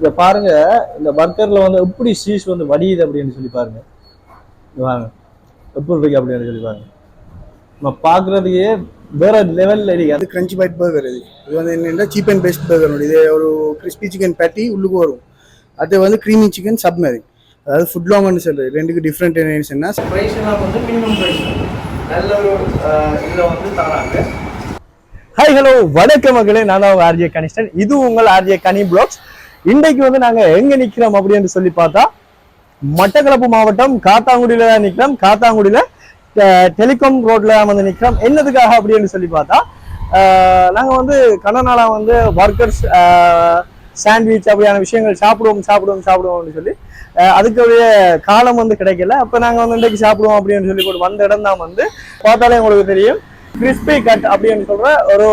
இங்க பாருங்க இந்த பர்கர்ல வந்து எப்படி சீஸ் வந்து வடியுது அப்படின்னு சொல்லி பாருங்க. இங்க வாங்க. எப்படி இருக்கு அப்படின்னு சொல்லி பாருங்க. நம்ம பாக்குறதுக்கே வேற லெவல்ல இருக்கு. அது கிரன்ச்சி பைட் பர்கர் இது. இது வந்து என்னென்னா சீப் அண்ட் பெஸ்ட் பர்கர் இது ஒரு கிறிஸ்பி சிக்கன் பேட்டி உள்ளுக்கு வரும். அது வந்து க்ரீமி சிக்கன் சப் மாதிரி அதாவது ஃபுட் லாங்னு சொல்றது. ரெண்டுக்கு டிஃப்ரெண்ட் என்னன்னா ப்ரைஸ் வந்து மினிமம் ப்ரைஸ் நல்ல ஒரு இதில் வந்து தராங்க. ஹாய் ஹலோ வணக்கம் மக்களே. நான் ஆர்ஜே கனிஷ்டன். இது உங்கள் ஆர்ஜே கனி பிளாக்ஸ் இன்றைக்கு வந்து நாங்க எங்க நிக்கிறோம் அப்படின்னு சொல்லி பார்த்தா மட்டக்களப்பு மாவட்டம் காத்தாங்குடியில தான் நிக்கிறோம். காத்தாங்குடியில டெலிகாம் ரோட்ல வந்து நிக்கிறோம். என்னதுக்காக அப்படின்னு சொல்லி பார்த்தா நாங்க வந்து கடந்த வந்து ஒர்க்கர்ஸ் சாண்ட்விச் அப்படியான விஷயங்கள் சாப்பிடுவோம் சாப்பிடுவோம் சாப்பிடுவோம்னு சொல்லி அதுக்குரிய காலம் வந்து கிடைக்கல. அப்போ நாங்கள் வந்து இன்றைக்கு சாப்பிடுவோம் அப்படின்னு சொல்லி போட்டு வந்த இடம் தான் வந்து பார்த்தாலே உங்களுக்கு தெரியும். கிறிஸ்பி கட் அப்படின்னு சொல்ற ஒரு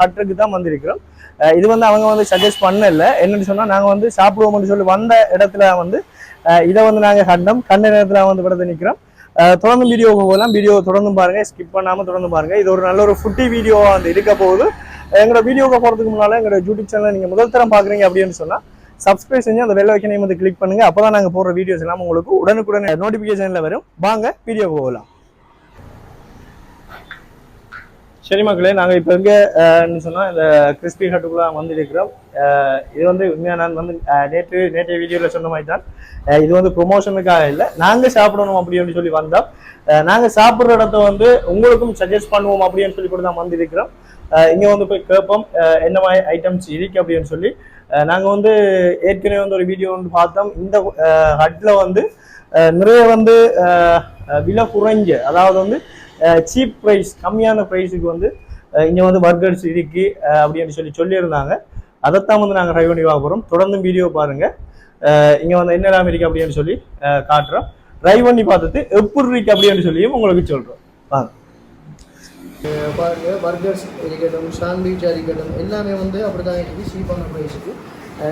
ஹட்டுக்கு தான் வந்திருக்கிறோம். இது வந்து அவங்க வந்து சஜஸ்ட் பண்ணல. என்னன்னு சொன்னால் நாங்கள் வந்து சாப்பிடுவோம்னு சொல்லி வந்த இடத்துல வந்து இதை வந்து நாங்கள் கண்டோம். கண்ட நேரத்தில் வந்து விடத்து நிற்கிறோம் தொடர்ந்து வீடியோ போகலாம். வீடியோ தொடர்ந்து பாருங்கள் ஸ்கிப் பண்ணாமல் தொடர்ந்து பாருங்கள் இது ஒரு நல்ல ஒரு ஃபுட்டி வீடியோவாக வந்து இருக்க போகுது. எங்களோட வீடியோவுக்கு போகிறதுக்கு முன்னால் எங்களோட யூடியூப் சேனல் நீங்கள் முதல் தரம் பார்க்குறீங்க அப்படின்னு சொன்னால் சப்ஸ்கிரைப் செஞ்சு அந்த வெள்ளை வைக்கணையும் வந்து கிளிக் பண்ணுங்க. அப்பதான் நாங்கள் போடுற வீடியோஸ் எல்லாம் உங்களுக்கு உடனுக்குடன் நோட்டிஃபிகேஷனில் வரும். வாங்க வீடியோ போகலாம். சரி மக்களே நாங்கள் இப்போ எங்கே சொன்னால் இந்த கிறிஸ்பி ஹட்டுக்குள்ளே வந்திருக்கிறோம் இது வந்து உண்மையாக நான் வந்து நேற்று நேற்றைய வீடியோவில் சொன்ன மாதிரி தான். இது வந்து ப்ரொமோஷனுக்காக இல்லை நாங்கள் சாப்பிடணும் அப்படின்னு சொல்லி வந்தோம். நாங்கள் சாப்பிட்ற இடத்த வந்து உங்களுக்கும் சஜஸ்ட் பண்ணுவோம் அப்படின்னு சொல்லி கூட தான் வந்திருக்கிறோம். இங்கே வந்து போய் கேட்போம் என்ன மாதிரி ஐட்டம்ஸ் இருக்கு அப்படின்னு சொல்லி. நாங்கள் வந்து ஏற்கனவே வந்து ஒரு வீடியோ வந்து பார்த்தோம். இந்த ஹட்டில் வந்து நிறைய வந்து விலை குறைஞ்ச அதாவது வந்து சீப் ப்ரைஸ் கம்மியான ப்ரைஸுக்கு வந்து இங்கே வந்து பர்கர்ஸ் இருக்கு அப்படின்னு சொல்லி சொல்லியிருந்தாங்க. அதைத்தான் வந்து நாங்கள் ட்ரை பண்ணி பார்க்க போகிறோம் தொடர்ந்து வீடியோ பாருங்கள் இங்கே வந்து என்னெல்லாம் அமெரிக்கா அப்படின்னு சொல்லி காட்டுறோம். ட்ரை பண்ணி பார்த்துட்டு எப்படி இருக்கு அப்படின்னு சொல்லியும் உங்களுக்கு சொல்கிறோம் வாங்க. பாருங்க பர்கர்ஸ் இருக்கட்டும் சாண்ட்விச் இருக்கட்டும் எல்லாமே வந்து அப்படி தான் இருக்குது சீப்பான ப்ரைஸுக்கு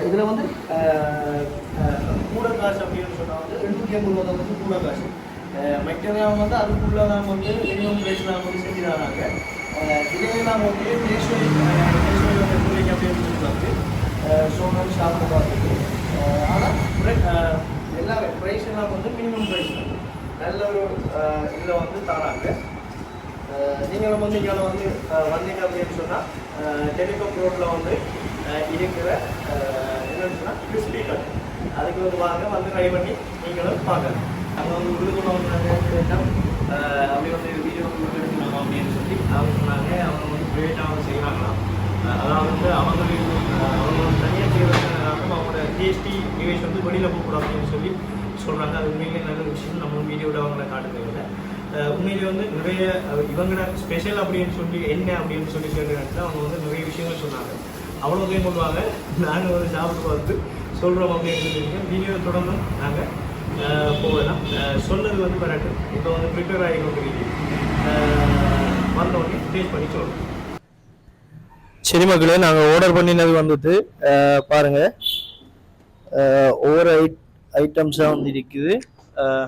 இதில் வந்து கூட காசு அப்படின்னு சொன்னால் வந்து எண்ணூற்றி ஐம்பது ரூபா வந்து கூட காசு மெக்டரியாவும் வந்து அதுக்குள்ள தான் வந்து மினிமம் ப்ரைஸ் தான் வந்து செஞ்சு தராங்க இதே நாம் வந்து டேஸ்ட் வைஸ் அப்படின்னு சொல்லிட்டு வந்து சோனம் சாப்பிட பார்த்துட்டு ஆனால் எல்லாமே ப்ரைஸ் எல்லாம் வந்து மினிமம் ப்ரைஸ் நல்ல ஒரு இதில் வந்து தராங்க. நீங்கள் நீங்களும் வந்து இங்கே வந்து வந்தீங்க அப்படின்னு சொன்னால் டெலிகாம் ரோட்டில் வந்து இருக்கிற அஹ் என்னன்னு சொன்னால் கிறிஸ்பி அதுக்கு வந்து வாங்க வந்து ட்ரை பண்ணி நீங்களும் பார்க்கலாம். அவங்க வந்து உள்ளுக்குள்ள வந்து அப்படி வந்து வீடியோ எடுக்கணும் அப்படின்னு சொல்லி அவங்க சொன்னாங்க. அவங்க வந்து ப்ரைவேட்டாக செய்கிறாங்களாம் அதாவது வந்து அவங்களுக்கு அவங்க வந்து தனியாக செய்கிறாங்க அவங்களோட ஜிஎஸ்டி நிவேஷ் வந்து வெளியில் போகக்கூடாது அப்படின்னு சொல்லி சொல்கிறாங்க அது உண்மையிலே நல்ல விஷயம். நம்ம வீடியோவில் அவங்கள காட்டுறதில்லை அஹ் உண்மையிலே வந்து நிறைய அஹ் ஸ்பெஷல் அப்படின்னு சொல்லி என்ன அப்படின்னு சொல்லி கேட்டுக்கிட்டு அவங்க வந்து நிறைய விஷயங்கள் சொன்னாங்க. அவ்வளோ பேர் பண்ணுவாங்க நாங்கள் வந்து சாப்பிட்டு பார்த்து சொல்கிறோம் அப்படின்னு சொல்லியிருக்கேன் வீடியோ தொடர்ந்து நாங்கள் போகலாம் சொன்னது வந்து வரட்டும் இப்போ வந்து ப்ரிப்பேர் ஆகி கொண்டிருக்கு வந்தோடனே டேஸ்ட் பண்ணி சொல்கிறோம் சரி மக்களே நாங்கள் ஆர்டர் பண்ணினது வந்துட்டு பாருங்கள் ஒவ்வொரு ஐட் ஐட்டம்ஸாக வந்து இருக்குது. அஹ்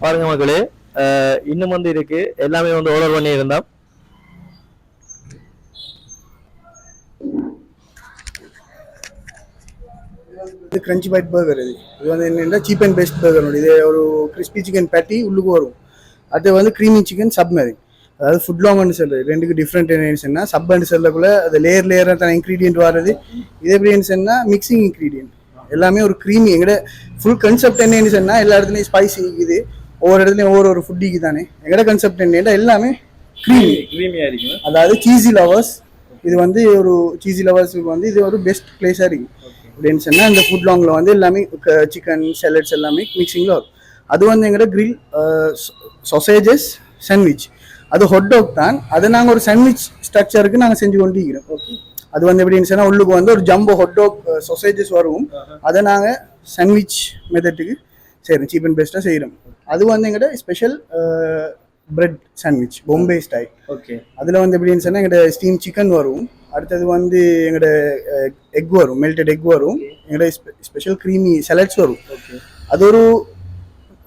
பாருங்க மக்களே. இன்னும் வந்து இருக்கு. எல்லாமே வந்து ஆர்டர் பண்ணியிருந்தோம். இது கிரன்ச்சி பைட் பர்கர் இது. இது வந்து என்னென்னா சீப் அண்ட் பெஸ்ட் பர்கர் இது ஒரு கிறிஸ்பி சிக்கன் பேட்டி உள்ளுக்கு வரும். அது வந்து க்ரீமி சிக்கன் சப் மாதிரி அதாவது ஃபுட் லாங்னு சொல்றது. ரெண்டுக்கு டிஃப்ரெண்ட் என்னன்னு சப் அண்ட் சொல்லக்குள்ள அது லேயர் லேயராக தான் இன்க்ரீடியன்ட் வர்றது. இது எப்படின்னு சொன்னால் மிக்சிங் இன்க்ரீடியன்ட் எல்லாமே ஒரு க்ரீமி எங்கட ஃபுல் கன்செப்ட் என்னன்னு சொன்னால் எல்லா இடத்துலையும் ஸ்பைசி இருக்குது. ஒவ்வொரு இடத்துலையும் ஒவ்வொரு ஒரு ஃபுட்டிக்கு தானே. எங்கட கன்செப்ட் என்னன்னா எல்லாமே க்ரீமி க்ரீமியாக இருக்குங்க அதாவது சீசி லவர்ஸ் இது வந்து ஒரு சீசி லவர்ஸுக்கு வந்து இது ஒரு பெஸ்ட் பிளேஸாக இருக்கு அப்படின்னு சொன்னால் இந்த ஃபுட் லாங்கில் வந்து எல்லாமே சிக்கன் சாலட்ஸ் எல்லாமே மிக்சிங்கில் வரும். அது வந்து எங்கள்கிட்ட கிரில் சொசேஜஸ் சாண்ட்விச் அது ஹொட் டாக் தான். அதை நாங்கள் ஒரு சாண்ட்விச் ஸ்ட்ரக்சருக்கு நாங்கள் செஞ்சு கொண்டு இருக்கிறோம் ஓகே அது வந்து எப்படின்னு சொன்னால் உள்ளுக்கு வந்து ஒரு ஜம்போ ஹொட் டாக் சொசேஜஸ் வரும். அதை நாங்கள் சாண்ட்விச் மெத்தட்டுக்கு செய்கிறோம் சீப் அண்ட் பெஸ்ட்டாக செய்கிறோம் அது வந்து எங்கள்கிட்ட special bread sandwich Bombay style okay அதில் வந்து எப்படின்னு சொன்னால் எங்கள்கிட்ட ஸ்டீம் சிக்கன் வரும். அடுத்தது வந்து எங்கள்கிட்ட எக் வரும் மெல்டட் எக் வரும். எங்கள்கிட்ட ஸ்பெஷல் க்ரீமி சலட்ஸ் வரும். அது ஒரு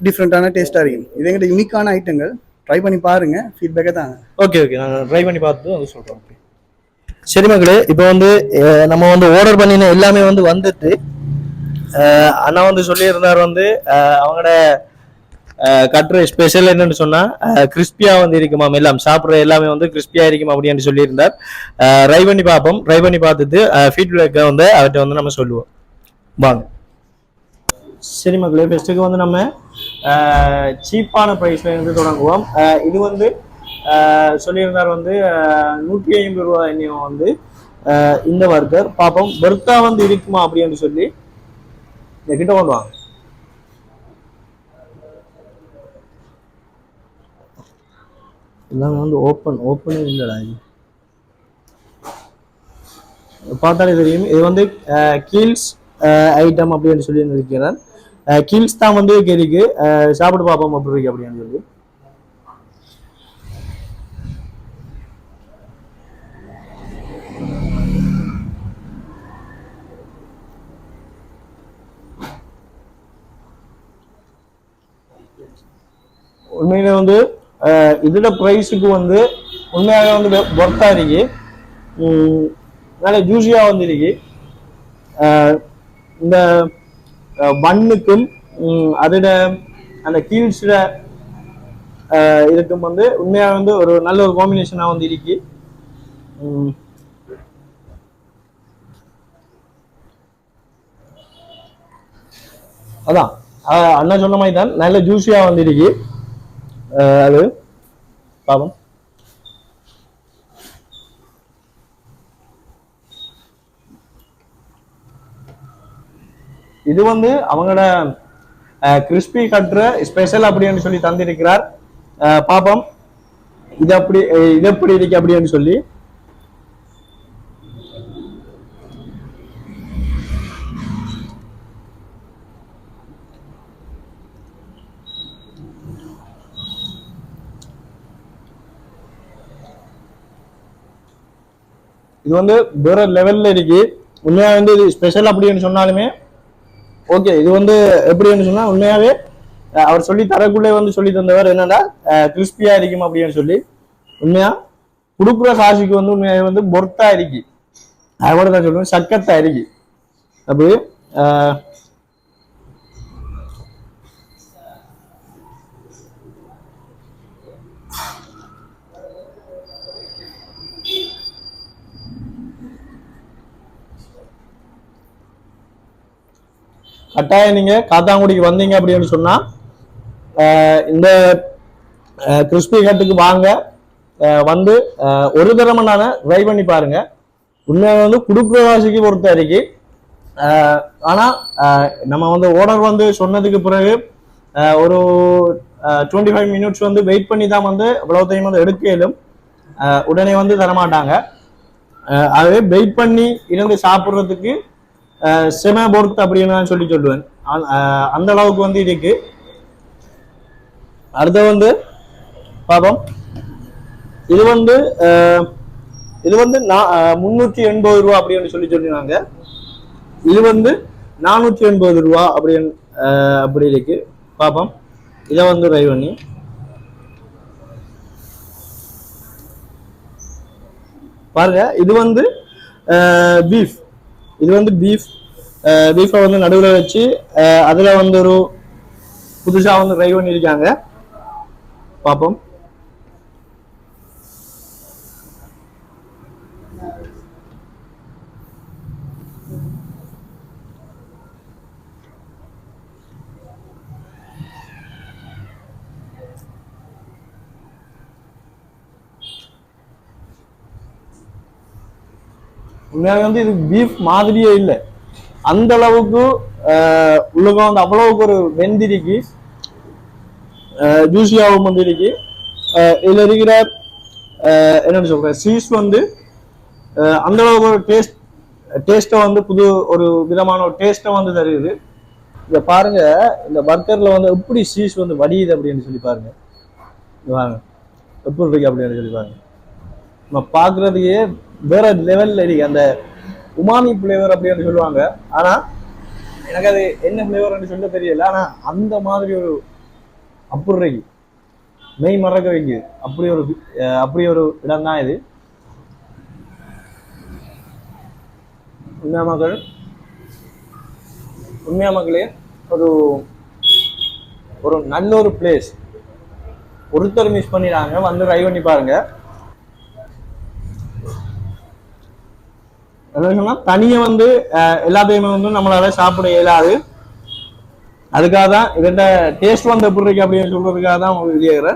டிஃப்ரெண்ட்டான டேஸ்ட்டாக இருக்கும் இது எங்கள்கிட்ட யூனிக்கான ஐட்டங்கள் ட்ரை பண்ணி பாருங்க. ஃபீட்பேக்கை தாங்க ஓகே ஓகே நாங்கள் ட்ரை பண்ணி பார்த்துட்டு வந்து சொல்கிறோம் ஓகே சரி மக்களே இப்போ வந்து நம்ம வந்து ஆர்டர் பண்ணின எல்லாமே வந்து வந்துட்டு அண்ணா வந்து சொல்லியிருந்தார் வந்து அவங்களோட கட்டுற ஸ்பெஷல் என்னன்னு சொன்னா கிறிஸ்பியா வந்து இருக்குமாம் எல்லாம் சாப்பிட்ற எல்லாமே வந்து கிறிஸ்பியா இருக்கும் அப்படின்னு சொல்லியிருந்தார். ட்ரை பண்ணி பார்ப்போம் ட்ரை பண்ணி பார்த்துட்டு ஃபீட்பேக்கை வந்து அவர்கிட்ட வந்து நம்ம சொல்லுவோம். வாங்க. சரி மக்களே ஃபெஸ்ட்டுக்கு வந்து நம்ம சீப்பான ப்ரைஸ்ல இருந்து தொடங்குவோம். இது வந்து சொல்லியிருந்தார் வந்து நூற்றி ஐம்பது ரூபாய் எண்ணியம் வந்து இந்த பர்கர் பார்ப்போம் பெர்த்தா வந்து இருக்குமா அப்படின்னு சொல்லி கிட்ட கொண்டு வாங்க. எல்லாமே வந்து ஓப்பன் ஓப்பனே இல்லைடா இது. பார்த்தாலே தெரியும். இது வந்து கீல்ஸ் ஐட்டம் அப்படின்னு சொல்லி இருக்கிறார் கீல்ஸ் தான் வந்து கெரிக்கு சாப்பிட்டு பார்ப்போம் அப்படி இருக்கு அப்படின்னு சொல்லி. உண்மையில வந்து இதோட ப்ரைஸுக்கு வந்து உண்மையாக வந்து பொர்த்தா இருக்கு. நல்ல ஜூஸியாக வந்து இருக்கு. இந்த மண்ணுக்கும் அதோட அந்த கீழ்ஸ்ல இருக்கும் வந்து உண்மையாக வந்து ஒரு நல்ல ஒரு காம்பினேஷனாக வந்து இருக்கு. அதான். அண்ணா சொன்ன மாதிரி தான். நல்ல ஜூஸியாக வந்து இருக்கு. Uh, அது பாவம் இது வந்து அவங்களோட கிறிஸ்பி கட்டுற ஸ்பெஷல் அப்படின்னு சொல்லி தந்திருக்கிறார். Uh, அஹ், இது அப்படி இது எப்படி இருக்கு அப்படின்னு சொல்லி. இது வந்து வேற லெவல்ல இருக்கு. உண்மையா வந்து இது ஸ்பெஷல் அப்படின்னு சொன்னாலுமே ஓகே இது வந்து எப்படின்னு சொன்னா உண்மையாவே அவர் சொல்லி தரக்குள்ளே வந்து சொல்லி தந்தவர் என்னன்னா கிறிஸ்பியா இருக்கும் அப்படின்னு சொல்லி. உண்மையா? கொடுக்குற காசுக்கு வந்து உண்மையாக வந்து பொர்த்தா இருக்கு. அதோட தான் சொல்லுவேன் சக்கத்தா இருக்கு. அப்படி கட்டாயம் நீங்க காத்தாங்குடிக்கு வந்தீங்க அப்படின்னு சொன்னா இந்த கிறிஸ்பி கட்டுக்கு வாங்க. வந்து ஒரு தடவை நான் ட்ரை பண்ணி பாருங்க. உண்மையாக வந்து குடுக்குற வாசிக்கு பொறுத்த வரைக்கும் ஆனா நம்ம வந்து ஓனர் வந்து சொன்னதுக்கு பிறகு ஒரு டுவெண்ட்டி ஃபைவ் மினிட்ஸ் வந்து வெயிட் பண்ணி தான் வந்து இவ்வளவுத்தையும் வந்து எடுக்க இயலும் உடனே வந்து தரமாட்டாங்க. அஹ், வெயிட் பண்ணி இருந்து சாப்பிட்றதுக்கு செம பொறுத்து அப்படின்னு நான் சொல்லி சொல்லுவேன். அந்த அளவுக்கு வந்து இருக்கு அடுத்து வந்து பாப்போம். இது வந்து இது வந்து நா- முன்னூற்றி எண்பது ரூபா அப்படின்னு சொல்லி சொல்லினாங்க. இது வந்து நானூற்றி எண்பது ரூபா அப்படின்னு அப்படி இருக்கு. பாப்போம். இதை வந்து ட்ரை பண்ணி. பாருங்க இது வந்து பீஃப் இது வந்து பீஃப் பீஃபை வந்து நடுவில் வச்சு அதில் அதுல வந்து ஒரு புதுசா வந்து ட்ரை பண்ணியிருக்காங்க. பார்ப்போம். உண்மையாக வந்து இது பீஃப் மாதிரியே இல்லை. அந்த அளவுக்கு உள்ளுக்கம் வந்து அவ்வளவுக்கு ஒரு வெந்திரிக்கு ஜூசியாகவும் வந்து இருக்கு. இருக்கிற என்னென்னு என்னன்னு சீஸ் வந்து அந்த அளவுக்கு ஒரு டேஸ்ட் டேஸ்ட்டை வந்து புது ஒரு விதமான ஒரு டேஸ்ட்டை வந்து தருது. இதை பாருங்க இந்த பர்கரில் வந்து எப்படி சீஸ் வந்து வடியுது அப்படின்னு சொல்லி பாருங்க. வாங்க. எப்படி இருக்கு அப்படின்னு சொல்லி பாருங்க. நம்ம பார்க்குறதுக்கே வேற லெவல்ல இருக்கு அந்த உமாமி ஃப்ளேவர் அப்படின்னு சொல்லுவாங்க. ஆனா எனக்கு அது என்ன ஃப்ளேவர்னு சொல்ல தெரியல. ஆனா அந்த மாதிரி ஒரு அப்புறைக்கு மெய் மறக்க வைக்குது அப்படி ஒரு அப்படி ஒரு இடம் தான் இது. உண்மையா மக்கள் உண்மையா மக்களே ஒரு ஒரு நல்ல ஒரு பிளேஸ் ஒருத்தர் மிஸ் பண்ணிடுறாங்க வந்து ட்ரை பண்ணி பாருங்க. என்ன சொன்னா தனியா வந்து எல்லாத்தையுமே வந்து நம்மளால சாப்பிட இயலாது. அதுக்காக தான் இதோட டேஸ்ட் வந்து எப்படி இருக்கு அப்படின்னு சொல்றதுக்காக தான் உங்களுக்கு இது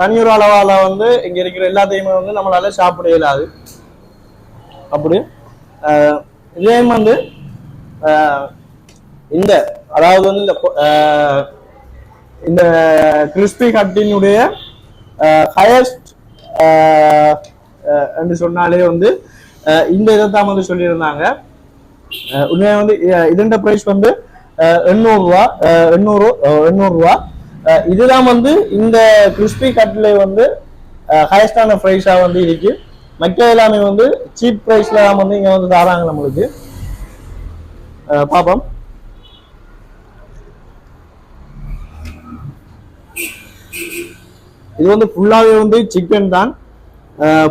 தனியொரு அளவால வந்து இங்க இருக்கிற எல்லாத்தையுமே வந்து நம்மளால சாப்பிட இயலாது. அப்படி. இதே வந்து இந்த அதாவது வந்து இந்த இந்த கிறிஸ்பி கட்டினுடைய ஹையஸ்ட் என்று சொன்னாலே வந்து இந்த இதை தான் வந்து சொல்லியிருந்தாங்க. உண்மையாக வந்து அஹ், ப்ரைஸ் வந்து எண்ணூறுரூவா எண்ணூறு ரூபா எண்ணூறு எண்ணூறு ரூபா. இதுதான் வந்து இந்த கிறிஸ்பி கட்ல வந்து ஹையஸ்டான ப்ரைஸாக வந்து இருக்கு. மற்ற எல்லாமே வந்து சீப் ப்ரைஸ்ல தான் வந்து இங்கே வந்து தராங்க நம்மளுக்கு. அஹ், பாப்போம். இது வந்து ஃபுல்லாகவே வந்து சிக்கன் தான்.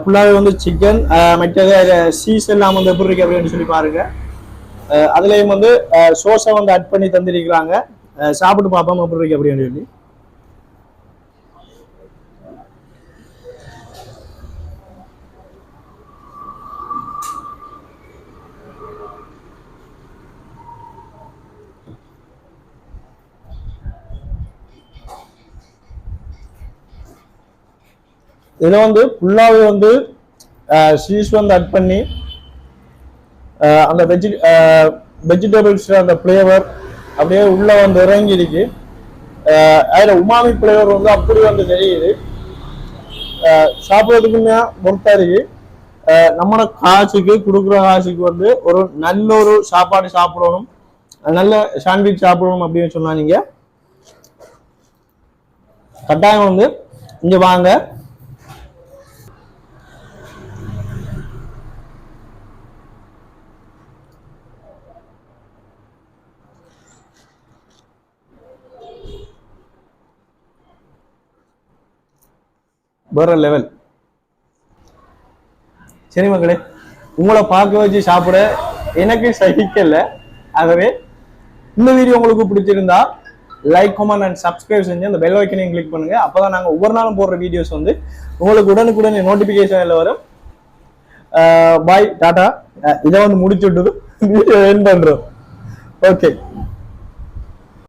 ஃபுல்லாகவே வந்து சிக்கன் மற்றது சீஸ் எல்லாம் வந்து எப்படி இருக்கு அப்படின்னு சொல்லி பாருங்க. அதுலேயும் வந்து சோஸை வந்து அட் பண்ணி தந்திருக்கிறாங்க. சாப்பிட்டு பார்ப்போம் எப்படி இருக்கு அப்படின்னு சொல்லி. இதில் வந்து ஃபுல்லாவே வந்து சீஸ் வந்து அட் பண்ணி அந்த வெஜி வெஜிடபிள்ஸ் அந்த ஃப்ளேவர் அப்படியே உள்ள வந்து இறங்கி இருக்கு அஹ் அதுல உமாமி ஃப்ளேவர் வந்து அப்படி வந்து தெரியுது. சாப்பிட்றதுக்குமே பொறுத்தா இருக்கு. நம்மளோட காசுக்கு கொடுக்குற காசுக்கு வந்து ஒரு நல்ல ஒரு சாப்பாடு சாப்பிடணும். நல்ல சாண்ட்விச் சாப்பிடணும் அப்படின்னு சொன்னா நீங்க கட்டாயம் வந்து இங்க வாங்க. வேற லெவல் சரி மக்களே உங்களை பார்க்க வச்சு சாப்பிட எனக்கு சகிக்கல. ஆகவே இந்த வீடியோ உங்களுக்கு பிடிச்சிருந்தா லைக் கமெண்ட் அண்ட் சப்ஸ்கிரைப் செஞ்சு அந்த பெல் ஐக்கனையும் கிளிக் பண்ணுங்க. அப்பதான் நாங்க ஒவ்வொரு நாளும் போடுற வீடியோஸ் வந்து உங்களுக்கு உடனுக்குடன் நோட்டிபிகேஷன்ல வரும். பாய் டாடா. இதை வந்து முடிச்சு விட்டு வீடியோ என் பண்றோம். ஓகே